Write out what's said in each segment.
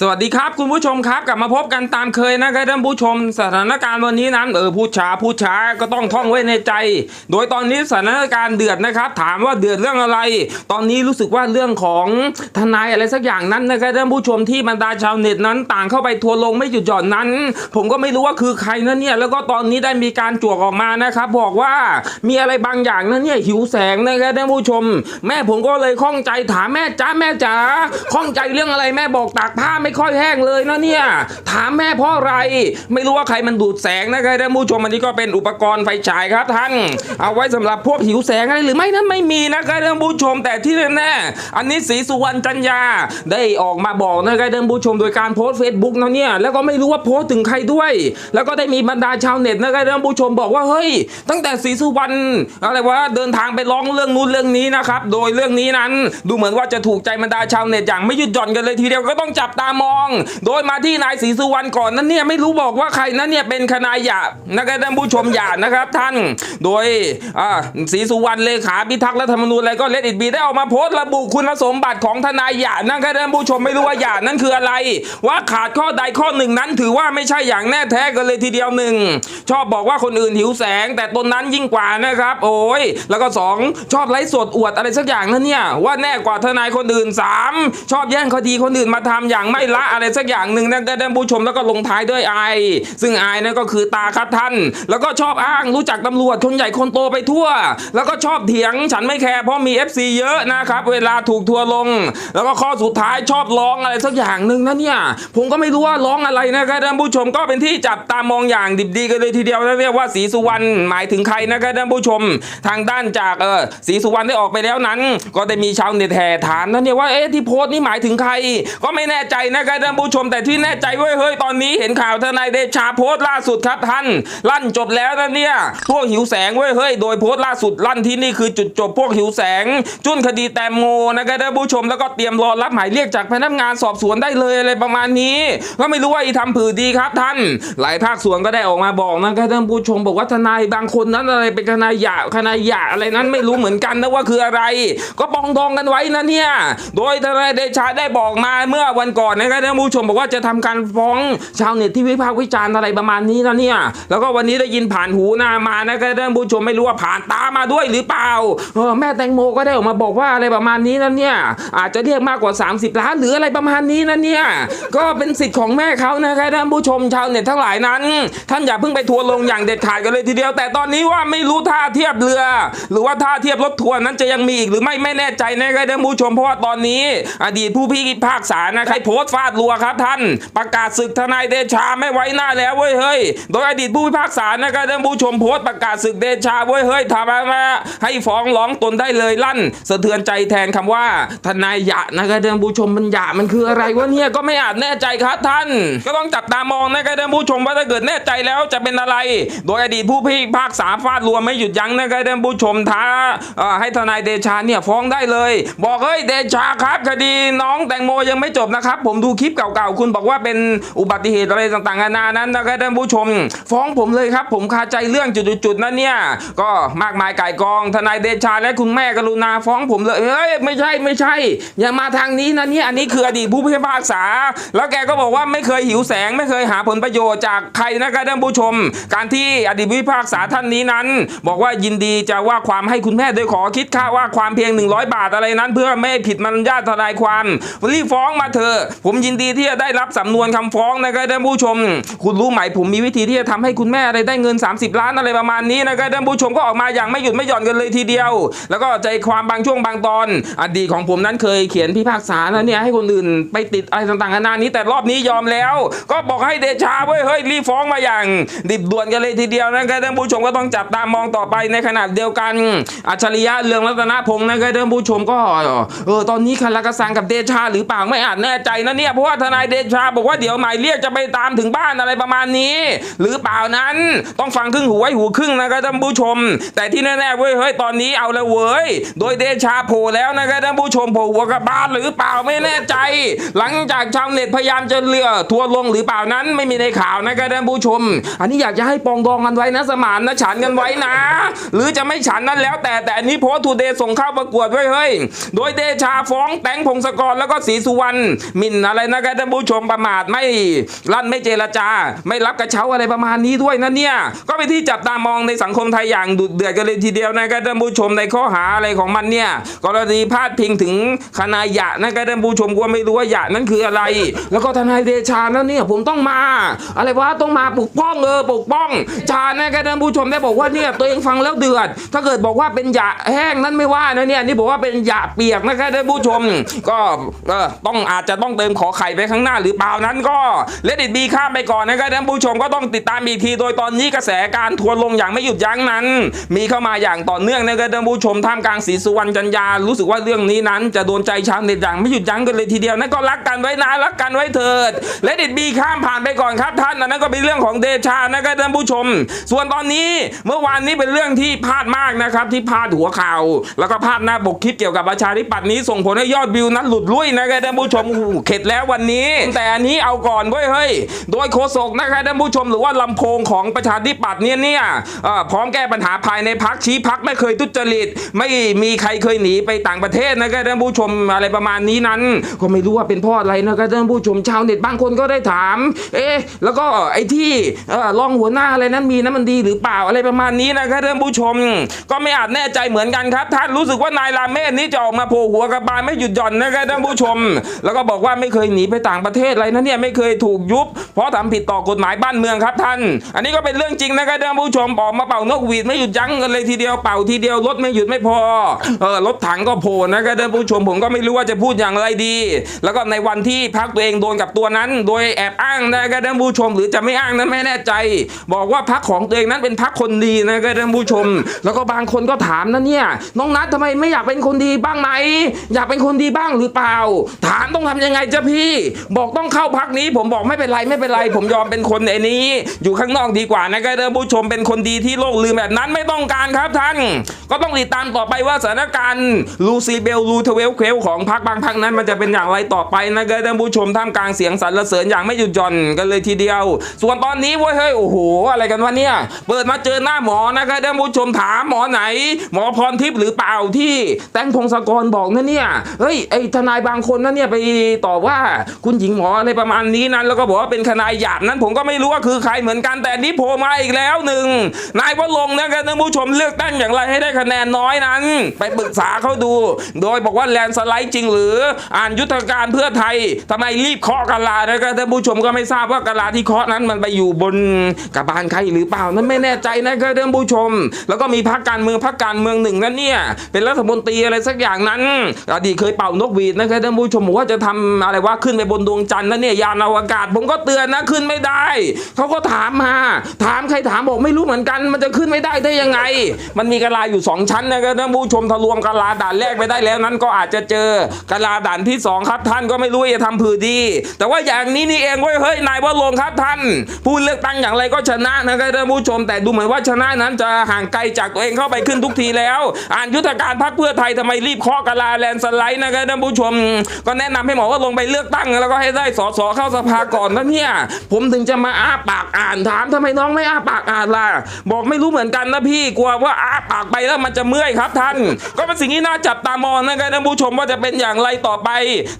สวัสดีครับคุณผู้ชมครับกลับมาพบกันตามเคยนะครับท่านผู้ชมสถานการณ์วันนี้นั้นเออพูดช้าพูดช้าก็ต้องท่องไว้ในใจ โดยตอนนี้สถานการณ์เดือดนะครับ ถามว่าเดือดเรื่องอะไร ตอนนี้รู้สึกว่าเรื่องของทนายอะไรสักอย่างนั้นนะครับท่านผู้ชมที่บรรดาชาวเน็ตนั้นต่างเข้าไปทัวร์ลงไม่หยุดหย่อนนั้น ผมก็ไม่รู้ว่าคือใครนะเนี่ยแล้วก็ตอนนี้ได้มีการจวกออกมานะครับบอกว่ามีอะไรบางอย่างนะเนี่ยหิวแสงนะครับท่านผู้ชม แม่ผมก็เลยข้องใจถามแม่จ้าแม่จ๋าข้องใจเรื่องอะไรแม่บอกตากผ้าไม่ค่อยแห้งเลยนะเนี่ย ถามแม่เพราะอะไร ไม่รู้ว่าใครมันดูดแสงนะครับท่านผู้ชมอันนี้ก็เป็นอุปกรณ์ไฟฉายครับท่าน เอาไว้สำหรับพวกหิวแสงอะไรหรือไม่นั้นไม่มีนะครับท่านผู้ชมแต่ที่แน่ๆอันนี้ศรีสุวรรณจันยาได้ออกมาบอกนะครับท่านผู้ชมโดยการโพสต์เฟซบุ๊กนะเนี่ยแล้วก็ไม่รู้ว่าโพสต์ถึงใครด้วย แล้วก็ได้มีบรรดาชาวเน็ตนะครับท่านผู้ชมบอกว่าเฮ้ย ตั้งแต่ศรีสุวรรณอะไรวะเดินทางไปร้องเรื่องนู้นเรื่องนี้นะครับโดยเรื่องนี้นั้น ดูเหมือนว่าจะถูกใจบรรดาชาวเน็ตอย่างไม่หยุดหย่อนกันเลยทีเดียวก็ต้องจับตามอง โดยมาที่นายศรีสุวรรณก่อนนั้นเนี่ยไม่รู้บอกว่าใครนั้นเนี่ยเป็นคณายหยาบนะครับท่านผู้ชมหยาบนะครับท่าน โดยอ่าศรีสุวรรณเลขาพิทักษ์รัฐธรรมนูญอะไรก็เลดอิดบีได้ออกมาโพสต์ระบุคุณสมบัติของทนายหยาบนะครับท่านผู้ชมไม่รู้ว่าหยาบนั้นคืออะไร ว่าขาดข้อใดข้อหนึ่งนั้น ถือว่าไม่ใช่อย่างแน่แท้กันเลยทีเดียวหนึ่งชอบบอกว่าคนอื่นหิวแสง แต่ตนนั้นยิ่งกว่านะครับ โอ้ยแล้วก็สองชอบไลฟ์สดอวดอะไรสักอย่างนั่นเนี่ยว่าแน่กว่าทนายคนอื่นสามชอบแย่งคดีคนอื่นมาทำอย่างไม่ละอะไรสักอย่างหนึ่งนะท่านผู้ชมแล้วก็ลงท้ายด้วยไอซึ่งไอนั่นก็คือตาครับท่าน แล้วก็ชอบอ้างรู้จักตำรวจคนใหญ่คนโตไปทั่ว แล้วก็ชอบเถียงฉันไม่แคร์เพราะมี FC เยอะนะครับเวลาถูกทัวร์ลง แล้วก็ข้อสุดท้ายชอบร้องอะไรสักอย่างหนึ่งนะเนี่ยผมก็ไม่รู้ว่าร้องอะไรนะครับท่านผู้ชมก็เป็นที่จับตามองอย่างดิบดีกันเลยทีเดียวนะเรียกว่าศรีสุวรรณหมายถึงใครนะครับท่านผู้ชม ทางด้านจากเออศรีสุวรรณได้ออกไปแล้วนั้น ก็ได้มีชาวเน็ตแห่ถามนะเนี่ยว่าเอ๊ะที่โพสต์นี่หมายถึงใคร ก็ไม่แน่ใจนะครับท่านผู้ชมแต่ที่แน่ใจเว้ยเฮ้ยตอนนี้เห็นข่าวทนายเดชาโพสต์ล่าสุดครับท่านลั่นจบแล้วนะเนี่ยพวกหิวแสงเว้ยเฮ้ยโดยโพสต์ล่าสุดลั่นที่นี่คือจุดจบพวกหิวแสง จุนคดีแตงโมนะครับท่านผู้ชมแล้วก็เตรียมรอรับหมายเรียกจากพนักงานสอบสวนได้เลยอะไรประมาณนี้ ก็ไม่รู้ว่าอีทำผือดีครับท่าน หลายภาคส่วนก็ได้ออกมาบอกนะครับท่านผู้ชมบอกว่าทนายบางคนนั้นอะไรเป็นทนายหยาทนายหยาอะไรนั้นไม่รู้เหมือนกันนะว่าคืออะไร ก็ปองดองกันไว้นะเนี่ยโดยทนายเดชาได้บอกมาเมื่อวันก่อนนะครับท่านผู้ชมบอกว่าจะทำการฟ้องชาวเน็ตที่วิพากษ์วิจารณ์อะไรประมาณนี้นะเนี่ย แล้วก็วันนี้ได้ยินผ่านหูหน้ามานะครับท่านผู้ชมไม่รู้ว่าผ่านตามาด้วยหรือเปล่าเออแม่แตงโมก็ได้ออกมาบอกว่าอะไรประมาณนี้นะเนี่ย อาจจะเรียกมากกว่า 30 ล้านหรืออะไรประมาณนี้นะเนี่ย ก็เป็นสิทธิ์ของแม่เขานะครับท่านผู้ชมชาวเน็ตทั้งหลายนั้น ท่านอย่าเพิ่งไปทัวร์ลงอย่างเด็ดขาดกันเลยทีเดียว แต่ตอนนี้ว่าไม่รู้ท่าเทียบเรือ หรือว่าท่าเทียบรถทัวร์นั้นจะยังมีอีกหรือไม่ไม่แน่ใจนะครับท่านผู้ชมเพราะว่าตอนนี้ อดีตผู้พิพากษานะครโพสต์ฟาดรัวครับท่าน ประกาศศึกทนายเดชาไม่ไว้หน้าแล้วเว้ยเฮ้ย โดยอดีตผู้พิพากษานะครับท่านผู้ชมโพสต์ประกาศศึกเดชาเว้ยเฮ้ยทำมาให้ฟ้องร้องตนได้เลยลั่น สะเทือนใจแทนคำว่า ทนายหยะนะครับท่านผู้ชมมันหยะมันคืออะไรวะเนี่ยก็ไม่อาจแน่ใจครับท่าน ก็ต้องจับตามองนะครับท่านผู้ชมว่าถ้าเกิดแน่ใจแล้วจะเป็นอะไร โดยอดีตผู้พิพากษาฟาดรัวไม่หยุดยั้งนะครับท่านผู้ชมท้าให้ทนายเดชาเนี่ยฟ้องได้เลย บอกเฮ้ยเดชาครับ คดีน้องแตงโมยังไม่จบนะครับผมดูคลิปเก่าๆคุณบอกว่าเป็นอุบัติเหตุอะไรต่างๆนานานั้นนะครับท่านผู้ชม ฟ้องผมเลยครับ ผมคาใจเรื่องจุดๆนั้นเนี่ยก็มากมายก่ายกองทนายเดชาและคุณแม่กรุณาฟ้องผมเลยเอ้ยไม่ใช่ไม่ใช่ อย่ามาทางนี้นะเนี่ยอันนี้คืออดีตผู้พิพากษา แล้วแกก็บอกว่าไม่เคยหิวแสงไม่เคยหาผลประโยชน์จากใครนะครับท่านผู้ชม การที่อดีตผู้พิพากษาท่านนี้นั้น บอกว่ายินดีจะว่าความให้คุณแม่โดยขอคิดค่าว่าความเพียง 100 บาทอะไรนั้น เพื่อไม่ผิดมารยาททนายความรีฟ้องมาเถอะผมยินดีที่จะได้รับสำนวนคำฟ้องนะครับท่านผู้ชม คุณรู้ไหมผมมีวิธีที่จะทำให้คุณแม่อะไรได้เงิน 30 ล้านอะไรประมาณนี้นะครับท่านผู้ชมก็ออกมาอย่างไม่หยุดไม่หย่อนกันเลยทีเดียว แล้วก็ใจความบางช่วงบางตอน อดีตของผมนั้นเคยเขียนพิพากษานะเนี่ยให้คนอื่นไปติดอะไรต่างๆนานานี้แต่รอบนี้ยอมแล้ว ก็บอกให้เดชาเว้ยเฮ้ยรีฟ้องมาอย่าง ดิบด่วนกันเลยทีเดียวนะครับท่านผู้ชมก็ต้องจับตามองต่อไปในขณะเดียวกัน อัจฉริยะเรืองรัตนพงศ์นะครับท่านผู้ชมก็เออตอนนี้คาราคาซังกับเดชาหรือเปล่าไม่อาจแน่ใจนะเนี่ยเพราะว่าทนายเดชาบอกว่าเดี๋ยวหมายเรียกจะไปตามถึงบ้านอะไรประมาณนี้ หรือเปล่านั้นต้องฟังครึ่งหูไว้หูครึ่งนะครับท่านผู้ชม แต่ที่แน่ๆเว้ยเฮ้ยตอนนี้เอาละเว้ย โดยเดชาโผล่แล้วนะครับท่านผู้ชมโผล่หัวกระบาลหรือเปล่าไม่แน่ใจ หลังจากชาวเน็ตพยายามจะเลือทัวร์ลงหรือเปล่านั้นไม่มีในข่าวนะครับท่านผู้ชม อันนี้อยากจะให้ปองดองกันไว้นะสมานนะฉันกันไว้นะ หรือจะไม่ฉันนั้นแล้ว แต่แต่อันนี้โพสต์ทูเดย์ส่งเข้าประกวดไว้เฮ้ย โดยเดชาฟ้องแตงพงศกรแล้วก็ศรีสุวรรณมหมินอะไรนะครับท่านผู้ชมประมาทไม่ลั่นไม่เจรจา ไม่รับกระเช้าอะไรประมาณนี้ด้วยนะเนี่ยก็เป็นที่จับตามองในสังคมไทยอย่างดุเดือดกันเลยทีเดียวนะครับท่านผู้ชมในข้อหาอะไรของมันเนี่ยกรณีพาดพิงถึงคณะยะนะครับท่านผู้ชมก็ไม่รู้ว่าหยะนั้นคืออะไร แล้วก็ทนายเดชาแล้วเนี่ยผมต้องมา อะไรวะต้องมาปกป้องเออปกป้อง ชานะครับท่านผู้ชมได้บอกว่าเนี่ยตัวเองฟังแล้วเดือด ถ้าเกิดบอกว่าเป็นยะแห้งนั้นไม่ว่านะเนี่ยนี่บอกว่าเป็นยะเปียกนะครับท่านผู้ชม ก็ต้องอาจจะต้องเติมขอไข่ไปข้างหน้าหรือเปล่านั้นก็เลดิตบีข้ามไปก่อนนะครับท่านผู้ชมก็ต้องติดตามอีกที โดยตอนนี้กระแสการทัวลงอย่างไม่หยุดยั้งนั้น มีเข้ามาอย่างต่อเนื่องนะครับท่านผู้ชมท่ามกลางศรีสุวรรณจันยารู้สึกว่าเรื่องนี้นั้น จะโดนใจชาวเน็ตอย่างไม่หยุดยั้งกันเลยทีเดียวนั่นก็รักกันไว้นะรักกันไว้เถิดเลดิตบีข้ามผ่านไปก่อนครับท่านอันนั้นก็เป็นเรื่องของเดชานะครับท่านผู้ชม ส่วนตอนนี้เมื่อวานนี้เป็นเรื่องที่พลาดมากนะครับที่พลาดหัวข่าวแล้วก็พลาดหน้าปกคลิปเกี่ยวกับประชาธิปัตย์นี้ส่งผลให้ยอดวิวนั้นหลุดลุ่ยนะครับท่านผู้ชมเข็ดแล้ววันนี้ แต่อันนี้เอาก่อนเว้ยเฮ้ย โดยโฆษกนะครับท่านผู้ชมหรือว่าลำโพงของประชาธิปัตย์เนี่ยเนี่ยพร้อมแก้ปัญหาภายในพักชี้พักไม่เคยทุจริต ไม่มีใครเคยหนีไปต่างประเทศนะครับท่านผู้ชมอะไรประมาณนี้นั้น ก็ไม่รู้ว่าเป็นเพ่ออะไรนะครับท่านผู้ชมชาวเน็ตบางคนก็ได้ถาม เอ๊ะแล้วก็ไอ้ที่เอ่อรองหัวหน้าอะไรนั้นมีนั้นมันดีหรือเปล่าอะไรประมาณนี้นะครับท่านผู้ชม ก็ไม่อาจแน่ใจเหมือนกันครับท่านรู้สึกว่านายราเมศนี้จะออกมาโผล่หัวกระบาลไม่หยุดหย่อนนะครับท่านผู้ชม แล้วก็บอกว่าไม่เคยหนีไปต่างประเทศอะไรนะเนี่ยไม่เคยถูกยุบ เพราะทำผิดต่อกฎหมายบ้านเมืองครับท่าน อันนี้ก็เป็นเรื่องจริงนะครับท่านผู้ชมออกมาเป่านกหวีดไม่หยุดยั้งกันเลยทีเดียวเป่าทีเดียวรถไม่หยุดไม่พอเออรถถังก็โผล่นะครับท่านผู้ชมผมก็ไม่รู้ว่าจะพูดอย่างไรดี แล้วก็ในวันที่พักตัวเองโดนกับตัวนั้น โดยแอบอ้างนะครับท่านผู้ชมหรือจะไม่อ้างนั้นไม่แน่ใจ บอกว่าพักของตัวเองนั้นเป็นพักคนดีนะครับท่านผู้ชม แล้วก็บางคนก็ถามนะเนี่ยน้องนัททำไมไม่อยากเป็นคนดีบ้างไหมอยากเป็นคนดีบ้างหรือเปล่า ถามต้องทำยังไงจ้ะพี่ บอกต้องเข้าพักนี้ ผมบอกไม่เป็นไรไม่เป็นไร ผมยอมเป็นคนไอ้นี้ อยู่ข้างนอกดีกว่านะครับท่านผู้ชมเป็นคนดีที่โลกลืมแบบนั้นไม่ต้องการครับท่าน ก็ต้องติดตามต่อไปว่าสถานการณ์ลูซีเบลลูทเวลเคลของพักบางพักนั้น มันจะเป็นอย่างไรต่อไปนะครับท่านผู้ชมท่ามกลางเสียงสรรเสริญอย่างไม่หยุดหย่อนกันเลยทีเดียว ส่วนตอนนี้เว้ยเฮ้ยโอ้โหอะไรกันวะเนี่ยเปิดมาเจอหน้าหมอนะครับท่านผู้ชมถามหมอไหน หมอพรทิพย์หรือเปล่าที่ แตงพงศกรบอกนะเนี่ยเฮ้ยไอทนายบางคนนะเนี่ยไปตอบว่าคุณหญิงหมออะไรประมาณนี้นั้น แล้วก็บอกว่าเป็นทนายหยาบนั้นผมก็ไม่รู้ว่าคือใครเหมือนกันแต่นี้โผล่มาอีกแล้วหนึ่งนายวรงนะครับท่านผู้ชมเลือกตั้งอย่างไรให้ได้คะแนนน้อยนั้น ไปปรึกษาเขาดู โดยบอกว่าแลนสไลด์จริงหรือ อ่านยุทธการเพื่อไทยทำไมรีบเคาะกะลานะครับท่านผู้ชมก็ไม่ทราบว่ากะลาที่เคาะนั้นมันไปอยู่บนกระบาลใครหรือเปล่านั้นไม่แน่ใจนะครับท่านผู้ชม แล้วก็มีพรรคการเมืองพรรคการเมืองหนึ่งนั้นเนี่ยเป็นรัฐมนตรีอะไรสักอย่างนั้นอดีตเคยเป่านกหวีดนะครับท่านผู้ชมบอกว่าจะทำอะไรว่าขึ้นไปบนดวงจันทร์นั่นเนี่ยยานอวกาศ ผมก็เตือนนะขึ้นไม่ได้เขาก็ถามมา ถามใครถามบอกไม่รู้เหมือนกัน มันจะขึ้นไม่ได้ได้ยังไง มันมีกะลาอยู่สองชั้นนะครับท่านผู้ชมทะลวงกะลาด่านแรกไปได้แล้วนั้นก็อาจจะเจอกะลาด่านที่สองครับท่านก็ไม่รู้จะทำผือดี แต่ว่าอย่างนี้นี่เองเว้ยเฮ้ยนายวรงค์ครับท่านผู้เลือกตั้งอย่างไรก็ชนะนะครับท่านผู้ชม แต่ดูเหมือนว่าชนะนั้นจะห่างไกลจากตัวเองเข้าไปขึ้นทุกทีแล้ว อ่านยุทธการพรรคเพื่อไทยทำไมรีบเคาะกะลาแลนสไลด์นะครับท่านผู้ชม ก็แนะนำให้หมอว่าลงไปเลือกตั้งแล้วก็ให้ได้สสเข้าสภาก่อนนะเนี่ย ผมถึงจะมาอ้าปากอ่านถามทำไมน้องไม่อ้าปากอ่านล่ะ บอกไม่รู้เหมือนกันนะพี่กลัวว่าอ้าปากไปแล้วมันจะเมื่อยครับท่าน ก็เป็นสิ่งที่น่าจับตามองนะครับท่านผู้ชมว่าจะเป็นอย่างไรต่อไป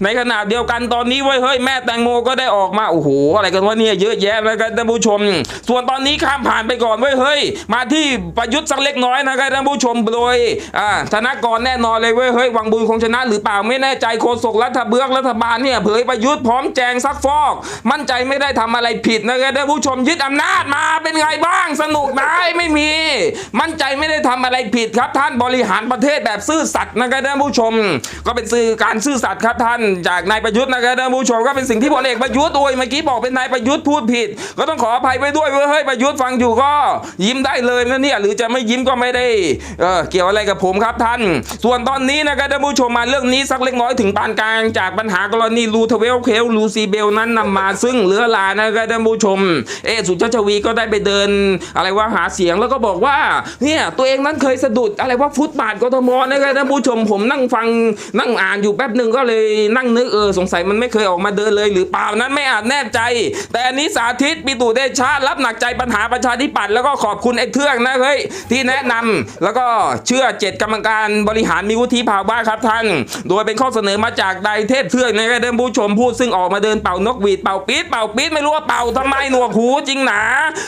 ในขณะเดียวกันตอนนี้เว้ยเฮ้ยแม่แตงโมก็ได้ออกมาโอ้โหอะไรกันวะเนี่ยเยอะแยะนะครับท่านผู้ชม ส่วนตอนนี้ข้ามผ่านไปก่อนเว้ยเฮ้ยมาที่ประยุทธ์สักเล็กน้อยนะครับท่านผู้ชมโดยอ่าธนากรแน่นอนเลยเว้ยเฮ้ยวังบุญคงชนะหรือเปล่าไม่แน่ใจโฆษกรัฐเบือกรัฐบาลเนี่ยเผยประยุทธ์พร้อมแจงซักฟอก มั่นใจไม่ได้ทำอะไรผิดนะครับท่านผู้ชมยึดอำนาจมาเป็นไงบ้างสนุกไหมไม่มี มั่นใจไม่ได้ทำอะไรผิดครับ ท่านบริหารประเทศแบบซื่อสัตย์นะครับท่านผู้ชม ก็เป็นสื่อการซื่อสัตย์ครับท่านจากนายประยุทธ์นะครับท่านผู้ชมก็เป็นสิ่งที่พลเอกประยุทธ์โอ้ยเมื่อกี้บอกเป็นนายประยุทธ์พูดผิด ก็ต้องขออภัยไปด้วยเว้ยเฮ้ยประยุทธ์ฟังอยู่ก็ยิ้มได้เลยนะเนี่ยหรือจะไม่ยิ้มก็ไม่ได้เออเกี่ยวอะไรกับผมครับท่าน ส่วนตอนนี้นะครับท่านผู้ชมมาเรื่องนี้สักเล็กน้อยถึงปานกลางจากปัญหากรณีลูทเวลเคลลูซีเบลนั้นนำมาซึ่งเหลือลานะครับท่านผู้ชม เอสุชาชวีก็ได้ไปเดินอะไรว่าหาเสียงแล้วก็บอกว่าเนี่ยตัวเองนั้นเคยสะดุดอะไรว่าฟุตบาทกทมนะครับท่านผู้ชมผมนั่งฟังนั่งอ่านอยู่แป๊บหนึ่งก็เลยนั่งนึกเออสงสัยมันไม่เคยออกมาเดินเลยหรือเปล่านั้นไม่อาจแน่ใจ แต่อันนี้สาธิตปิตุเดชารับหนักใจปัญหาประชาธิปัตย์แล้วก็ขอบคุณไอ้เทือกนะเฮ้ยที่แนะนำแล้วก็เชื่อเจ็ดกรรมการบริหารมีวุฒิภาวะครับท่าน โดยเป็นข้อเสนอมาจากนายเทพเทือกนะครับนะครับท่านผู้ชมพูดซึ่งออกมาเดินเป่านกหวีดเป่าปี๊ดเป่าปี๊ดไม่รู้ว่าเป่าทำไมหนวกหูจริงหนา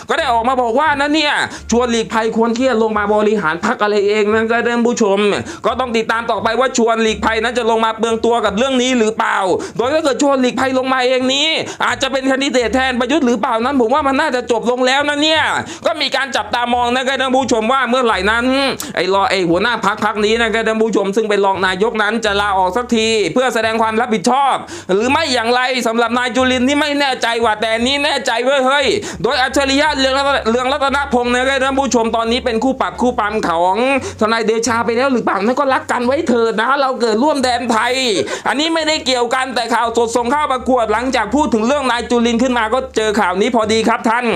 ก็ได้ออกมาบอกว่านะเนี่ยชวนหลีกภัยควรที่จะลงมาบริหารพักอะไรเองนะครับท่านผู้ชม ก็ต้องติดตามต่อไปว่าชวนหลีกภัยนั้นจะลงมาเปลืองตัวกับเรื่องนี้หรือเปล่า โดยถ้าเกิดชวนหลีกภัยลงมาเองนี้ อาจจะเป็นคนดิเดตแทนประยุทธ์หรือเปล่านั้นผมว่ามันน่าจะจบลงแล้วนะเนี่ยก็มีการจับตามองนะครับท่านผู้ชมว่าเมื่อไหร่นั้นไอ้รอไอ้หัวหน้าพักพักนี้นะครับท่านผู้ชมซึ่งเป็นรองนายกนั้นจะลาออกสักที เพื่อแสดงความรับผิดชอบหรือไม่อย่างไรสำหรับนายจุลินที่ไม่แน่ใจว่าแต่นี้แน่ใจเว้ยเฮ้ย โดยอัจฉริยะเรืองเรืองรัตนพงศ์นะครับท่านผู้ชมตอนนี้เป็นคู่ปรับคู่ปั๊มของทนายเดชาไปแล้วหรือเปล่านั่นก็รักกันไว้เถิดนะ เราเกิดร่วมแดนไทย อันนี้ไม่ได้เกี่ยวกันแต่ข่าวสดส่งเข้าประกวดหลังจากพูดถึงเรื่องนายจุลินขึ้นมาก็เจอข่าวนี้พอดีครับท่าน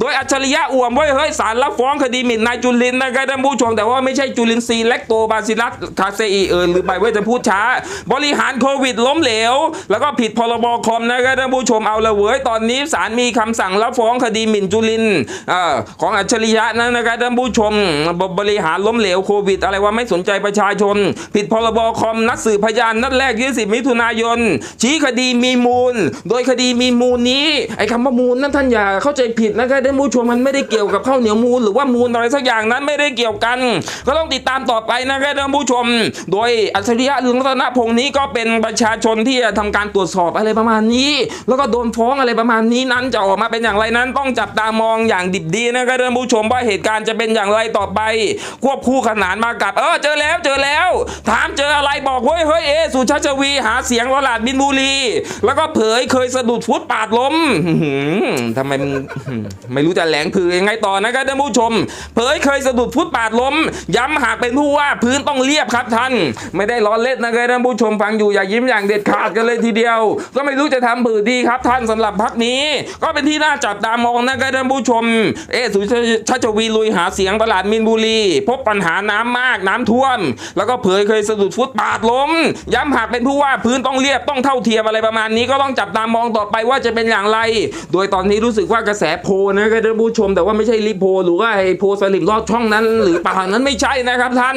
โดยอัจฉริยะอ่วมเว้ยเฮ้ยศาลรับฟ้องคดีหมิ่นนายจุลินนะครับท่านผู้ชมแต่ว่าไม่ใช่จุลินทรีย์แลคโตบาซิลัสคาเซอีเอินหรือไปเว่าจะพูดช้า บริหารโควิดล้มเหลวแล้วก็ผิดพรบคอมนะครับท่านผู้ชมเอาละเว้ยตอนนี้ศาลมีคำสั่งรับฟ้องคดีหมิ่นจุลินอของอัจฉริยะนั้นนะครับท่านผู้ชมบบริหารล้มเหลวโควิด อะไรว่าไม่สนใจประชาชน ผิดพรบคอมนัดสืบพยานนัดแรก20มิถุนายน ชี้คดีมีมูล โดยคดีมีมูลนี้ไอ้คำว่ามูลนั้นท่านอย่าเข้าใจผิดนะครับท่านผู้ชมมันไม่ได้เกี่ยวกับข้าวเหนียวมูล หรือว่ามูลอะไรสักอย่างนั้นไม่ได้เกี่ยวกัน ก็ต้องติดตามต่อไปนะครับท่านผู้ชม โดยอัจฉริยะเรืองรัตนพงศ์นี้ก็เป็นประชาชนที่จะทำการตรวจสอบอะไรประมาณนี้ แล้วก็โดนฟ้องอะไรประมาณนี้นั้นจะออกมาเป็นอย่างไรนั้นต้องจับตามองอย่างดิบดีนะครับท่านผู้ชมว่าเหตุการณ์จะเป็นอย่างไรต่อไป ควบคู่ขนานมากับ เออเจอแล้วเจอแล้ว ถามเจออะไรบอกเฮ้ยเฮ้ยเอสุชาชวีหาเสียงตลาดบินบุรี แล้วก็เผยเคยสะดุดฟุตปาดล้มอื้อหือทำไมไม่รู้จะแหลงผือยังไงต่อนะครับท่านผู้ชม เผยเคยสะดุดฟุตปาดล้ม ย้ำหากเป็นผู้ว่าพื้นต้องเรียบครับท่าน ไม่ได้ล้อเล่นนะครับท่านผู้ชมฟังอยู่อย่ายิ้มอย่างเด็ดขาดกันเลยทีเดียว ก็ไม่รู้จะทำผือดีครับท่านสำหรับพักนี้ ก็เป็นที่น่าจับตามองนะครับท่านผู้ชม เอะสุชาติชวีลุยหาเสียงตลาดมินบุรี พบปัญหาน้ำมากน้ำท่วม แล้วก็เผยเคยสะดุดฟุตปาดล้ม ย้ำหากเป็นผู้ว่าพื้นต้องเรียบต้องเท่าเทียมอะไรประมาณนี้ก็ต้องจับตามองต่อไปว่าจะเป็นอย่างไร โดยตอนนี้รู้สึกว่ากระแสโพนะครับท่านผู้ชม แต่ว่าไม่ใช่รีโพหรือว่าไอโพสลิมลอดช่องนั้น หรือเปล่านั้นไม่ใช่นะครับท่าน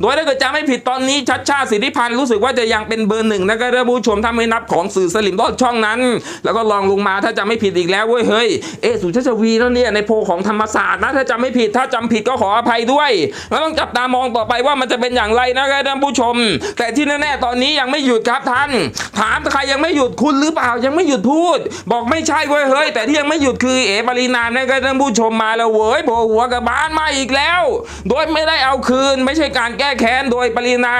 โดยถ้าเกิดจะไม่ผิดตอนนี้ชัดชาติสิทธิพันธ์รู้สึกว่าจะยังเป็นเบอร์หนึ่งนะครับท่านผู้ชมถ้าไม่นับของสื่อสลิมลอดช่องนั้น แล้วก็ลองลงมาถ้าจะไม่ผิดอีกแล้วเว้ยเฮ้ยเอสุชาชวีแล้วเนี่ยในโพของธรรมศาสตร์นะถ้าจำไม่ผิดถ้าจำผิดก็ขออภัยด้วยแล้วต้องจับตามองต่อไปว่ามันจะเป็นอย่างไรนะครับท่านผู้ชม แต่ที่แน่ๆตอนนี้ยังไม่หยุดครับท่าน ถามใครยังไม่หยุดคุณหรือเปล่ายังไม่หยุดพูด บอกไม่ใช่เว้ยเฮ้ยแต่ที่ยังไม่หยุดคือเอ๋ปรินานะครับท่านผู้ชมมาแล้วเว้ยโผล่หัวกับบ้านมาอีกแล้ว โดยไม่ได้เอาคืน ไม่ใช่การแก้แค้นโดยปรินา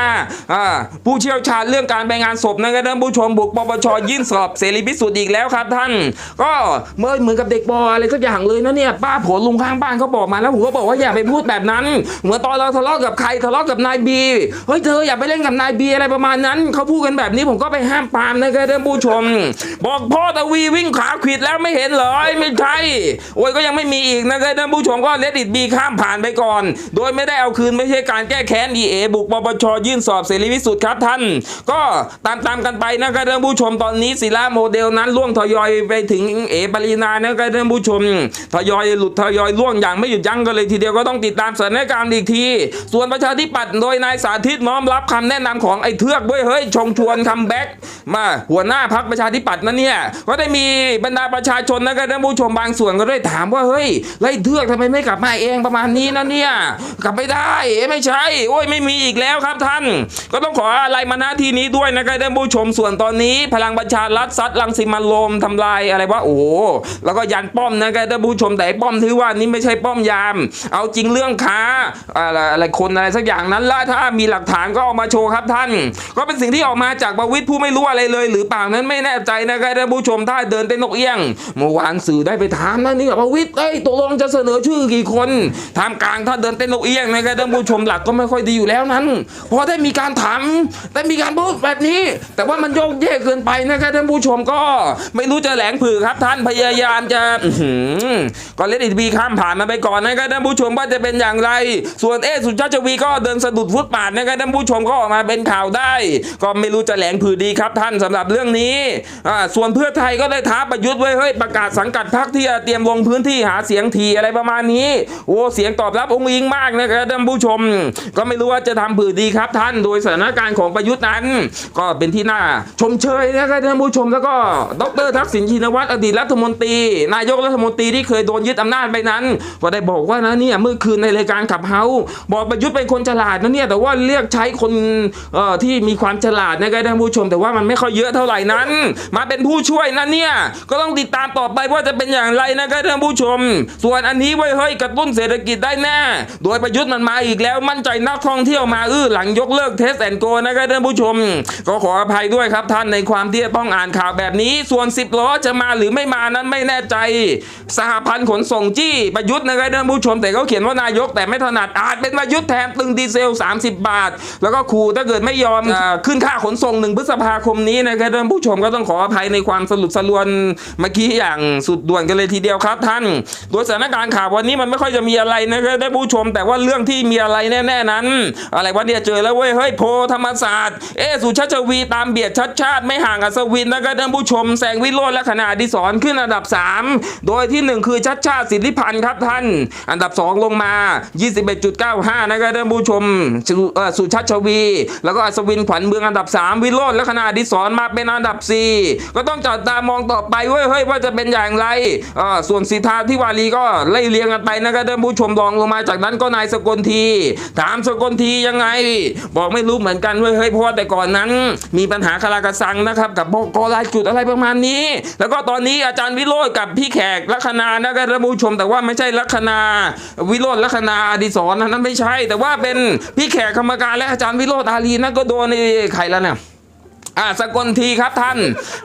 อ่าผู้เชี่ยวชาญเรื่องการไปงานศพนะครับท่านผู้ชมบุกปปชยื่นสอบเสรีพิสุทธิ์อีกแล้วครับท่าน ก็เมื่อเหมือนกับเด็กบออะไรสักอย่างเลยนะเนี่ยป้าผัวลุงข้างบ้านเขาบอกมาแล้วผมก็บอกว่าอย่าไปพูดแบบนั้น เหมือนตอนเราทะเลาะกับใครทะเลาะกับนายบีเฮ้ยเธออย่าไปเล่นกับนายบีอะไรประมาณนั้นเขาพูดกันแบบนี้ผมก็ไปห้ามปามนะครับท่านผู้ชม บอกพ่อตะวีวิ่งขาขวิดแล้วไม่เห็นเหรอไม่ใช่โอ้ยก็ยังไม่มีอีกนะครับท่านผู้ชมก็เลดิตบีข้ามผ่านไปก่อน โดยไม่ได้เอาคืนไม่ใช่การแก้แค้นดีเอบุกปปชยื่นสอบเสรีพิสุทธิ์ครับท่าน ก็ตามตามกันไปนะครับท่านผู้ชมตอนนี้ศิลาโมเดลนั้นล่วงทยอยไปถึงเอปรินานะครับท่านผู้ชม ทยอยหลุดทยอยล่วงอย่างไม่หยุดยั้งกันเลยทีเดียวก็ต้องติดตามสถานการณ์อีกที ส่วนประชาธิปัตย์โดยนายสาธิตน้อมรับคำแนะนำของไอ้เทือกด้วยเฮ้ยชงชวนคัมแบ็กมาหัวหน้าพักประชาธิปัตย์นั่นเนี่ยก็ได้มีบรรดาประชาชนนะครับท่านผู้ชมบางส่วนก็ได้ถามว่าเฮ้ยไล่เทือกทำไมไม่กลับมาเองประมาณนี้นะเนี่ยกลับไม่ได้ไม่ใช่โอ้ยไม่มีอีกแล้วครับท่าน ก็ต้องขออะไรมาหน้าที่นี้ด้วยนะครับท่านผู้ชมส่วนตอนนี้พลังประชารัฐซัดลังสิมันลมทำลายอะไรวะโอ้แล้วก็ยันป้อมนะครับท่านผู้ชมแต่ป้อมที่ว่านี้ไม่ใช่ป้อมยาม เอาจริงเรื่องค้าอะไรอะไรคนอะไรสักอย่างนั้นละถ้ามีหลักฐานก็เอามาโชว์ครับท่าน ก็เป็นสิ่งที่ออกมาจากประวิตรผู้ไม่รู้อะไรเลย หรือเปล่านั้นไม่แน่ใจนะครับท่านผู้ชมถ้าเดินเต้นนกเอี้ยงเมื่อวานสื่อได้ไปถามนะนี่ประวิตรเอ้ยตกลงจะเสนอชื่อกี่คนท่ามกลางถ้าเดินเต้นนกเอี้ยงนะครับท่านผู้ชมหลักก็ไม่ค่อยดีอยู่แล้วนั้นพอได้มีการถามได้มีการพูดแบบนี้ แต่ว่ามันยกเยกเกินไปนะครับท่านผู้ชมก็ไม่รู้จะแหลงผือครับท่านพยายามจะอื้อหือก็เลดอิทบีข้ามผ่านมาไปก่อนนะครับท่านผู้ชมว่าจะเป็นอย่างไร ส่วนเอสุชาติชวีก็เดินสะดุดฟุตปาดนะครับท่านผู้ชมก็ออกมาเป็นข่าวได้ ก็ไม่รู้จะแหลงผือดีครับท่านสำหรับเรื่องนี้อ่าส่วนเพื่อไทยก็ได้ท้าประยุทธ์ไว้เฮ้ยประกาศสังกัดพรรคที่เตรียมลงพื้นที่หาเสียงทีอะไรประมาณนี้โอ้เสียงตอบรับองค์อิงมากนะครับท่านผู้ชม ก็ไม่รู้ว่าจะทำผือดีครับท่าน โดยสถานการณ์ของประยุทธ์นั้น ก็เป็นที่น่าชมเชยนะครับท่านผู้ชมแล้วก็ดรทักษิณชินวัตรอดีตรัฐมนตรี นายกรัฐมนตรีที่เคยโดนยึดอำนาจไปนั้น ก็ได้บอกว่านะเนี่ยเมื่อคืนในรายการขับเฮาบอกประยุทธ์เป็นคนฉลาดนะเนี่ยแต่ว่าเรียกใช้คนที่มีความฉลาดนะครับท่านผู้ชม แต่ว่ามันไม่ค่อยเยอะเท่าไหร่นั้น มาเป็นผู้ช่วยนะเนี่ยก็ต้องติดตามต่อไปว่าจะเป็นอย่างไรนะครับท่านผู้ชม ส่วนอันนี้ไว้ยเฮ้ยกระตุ้นเศรษฐกิจได้แน่โดยประยุทธ์มันมาอีกแล้วมั่นใจนักท่องเที่ยวมาอื้อหลังยกเลิกเทสแอนโกนะครับท่านผู้ชม ก็ขออภัยด้วยครับท่านในความที่จะต้องอ่านข่าวแบบนี้ ส่วน 10ล้อจะมาหรือไม่มานั้นไม่แน่ใจ สหพันธ์ขนส่งจี้ประยุทธ์นะครับท่านผู้ชม แต่เขาเขียนว่านายกแต่ไม่ถนัดอาจเป็นประยุทธ์แทนตึงดีเซล 30 บาท แล้วก็ขู่ถ้าเกิดไม่ยอมอขึ้นค่าขนส่งหนึ่งพฤษภาคมนี้นะครับท่านผู้ชมก็ต้องขออภัยในความสลุดสลวนเมื่อกี้อย่างสุดด่วนกันเลยทีเดียวครับท่านโดยสถานการณ์ข่าววันนี้มันไม่ค่อยจะมีอะไรนะครับท่านผู้ชม แต่ว่าเรื่องที่มีอะไรแน่ ๆนั้น อะไรวะเนี่ยเจอแล้วเว้ยเฮ้ยโพธรรมศาสตร์เอสุชาชวีตามเบียดชัดชาติไม่ห่างอัศวินนะครับท่านผู้ชมแซงวิโรจน์และขณะดิศรขึ้นอันดับ 3 โดยที่ 1 คือชัดชาติสิทธิพันธ์ครับท่าน อันดับ 2 ลงมา 21.95 นะครับท่านผู้ชมสู่ชาติชวี แล้วก็อัศวินขวัญเมืองอันดับ 3 วิโรจน์และขณะดิศรมาเป็นอันดับ 4 ก็ต้องจับตามองต่อไปเว้ยเฮ้ยว่าจะเป็นอย่างไรส่วนสีทธาที่วารีก็ไล่เรียงกันไปนะครับท่านผู้ชมรองลงมาจากนั้นก็นายสกลที ถามสกลทียังไง บอกไม่รู้เหมือนกันเว้ยเฮ้ยเพราะว่าแต่ก่อนนั้น มีปัญหาคารากระซังนะครับกับบกรายจุดอะไรประมาณนี้ แล้วก็ตอนนี้อาจารย์วิโรจน์กับพี่แขกลัคนานะครับท่านผู้ชม แต่ว่าไม่ใช่ลัคนาวิโรจน์ลัคนาอดิศรนั้นไม่ใช่ แต่ว่าเป็นพี่แขกกรรมการและอาจารย์วิโรจน์อารีนั่นก็โดนในใครแล้วเนี่ย อ่าสกลทีครับท่าน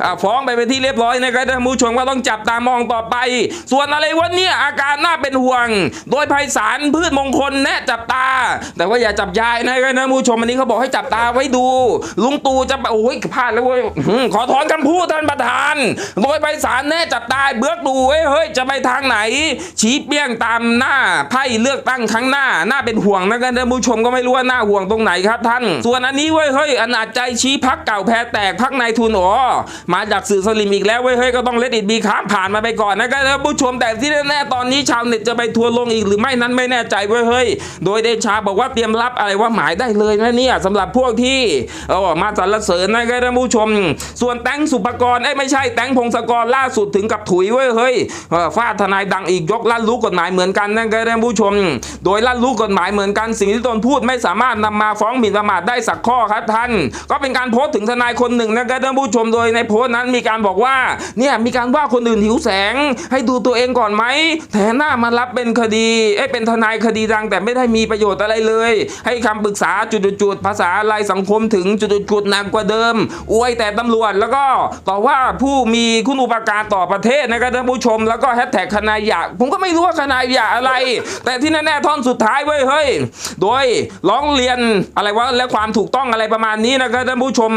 อ่าฟ้องไปเป็นที่เรียบร้อยนะครับท่านผู้ชมก็ต้องจับตามองต่อไป ส่วนอะไรวะเนี่ยอาการน่าเป็นห่วง โดยไพศาลพืชมงคลแนะจับตา แต่ว่าอย่าจับยายนะครับท่านผู้ชมอันนี้เขาบอกให้จับตาไว้ดู ลุงตู่จะไปโอ้ยพลาดแล้วเว้ยขอถอนคำพูดท่านประธาน โดยไพศาลแน่จับตาเบือกดูเอ้เฮ้ยจะไปทางไหน ชี้เปี้ยงตามหน้าไพ่เลือกตั้งครั้งหน้าน่าเป็นห่วงนะครับท่านผู้ชมก็ไม่รู้ว่าน่าห่วงตรงไหนครับท่าน ส่วนอันนี้เว้ยเฮ้ยอนาจใจชี้พักเก่าแพ้แตกพักนายทุนอ๋อมาจากสื่อสลิมอีกแล้วเว้ยเฮ้ยก็ต้องเลดอิดบีครับผ่านมาไปก่อนนะครับท่านผู้ชมแต่ที่แน่ๆตอนนี้ชาวเน็ตจะไปทัวร์ลงอีกหรือไม่นั้นไม่แน่ใจเว้ยเฮ้ยโดยเดชาบอกว่าเตรียมรับอะไรว่าหมายได้เลยนะเนี่ยสำหรับพวกที่เออมาสรรเสริญนะครับท่านผู้ชม ส่วนแตงสุปกรณ์เอ้ไม่ใช่แตงพงศกรล่าสุดถึงกับถุยเว้ยเฮ้ยฟาดทนายดังอีกยกลั่นรู้กฎหมายเหมือนกันนะครับท่านผู้ชม โดยลั่นรู้กฎหมายเหมือนกันสิ่งที่ตนพูดไม่สามารถนำมาฟ้องหมิ่นประมาทได้สักข้อครับท่าน ก็เป็นการโพสต์ถึงทนายคนหนึ่งนะครับท่านผู้ชมโดยในโพสต์นั้นมีการบอกว่าเนี่ยมีการว่าคนอื่นหิวแสง ให้ดูตัวเองก่อนไหมแถหน้ามารับเป็นคดีเอ้เป็นทนายคดีดังแต่ไม่ได้มีประโยชน์อะไรเลย ให้คำปรึกษาจุดๆภาษาอะไรสังคมถึงจุดๆหนักกว่าเดิม อวยแต่ตำรวจแล้วก็ต่อว่าผู้มีคุณอุปการต่อประเทศนะครับท่านผู้ชม แล้วก็แฮชแท็กคณะยะผมก็ไม่รู้ว่าคณะยะอะไร แต่ที่แน่ๆท่อนสุดท้ายเว้ยเฮ้ยโดยร้องเรียนอะไรว่าและความถูกต้องอะไรประมาณนี้นะครับท่านผู้ชม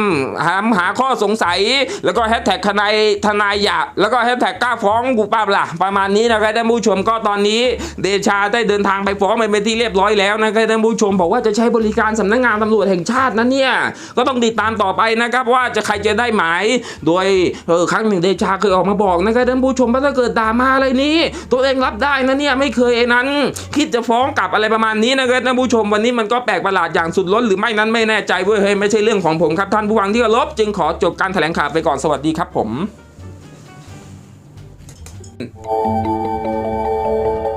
หาหาข้อสงสัย แล้วก็แฮชแท็กคณะทนายยะแล้วก็แฮชแท็กกล้าฟ้องกูป้าล่ะ ประมาณนี้นะครับท่านผู้ชมก็ตอนนี้ เดชาได้เดินทางไปฟ้องไปเป็นที่เรียบร้อยแล้วนะครับท่านผู้ชมบอกว่าจะใช้บริการสำนักงานตำรวจแห่งชาตินะเนี่ยก็ต้องติดตามต่อไปนะครับว่าจะใครจะได้หมายโดยเออครั้งหนึ่งเดชาเคยออกมาบอกนะครับท่านผู้ชมว่าถ้าเกิดด่ามาอะไรนี้ ตัวเองรับได้นะเนี่ยไม่เคยไอ้นั้น คิดจะฟ้องกลับอะไรประมาณนี้นะครับท่านผู้ชมวันนี้มันก็แปลกประหลาดอย่างสุดล้นหรือไม่นั้นไม่แน่ใจเว้ยเฮ้ยไม่ใช่เรื่องของผมครับท่านผู้ฟังที่เคารพจึงขอจบการแถลงข่าวไปก่อนสวัสดีครับผม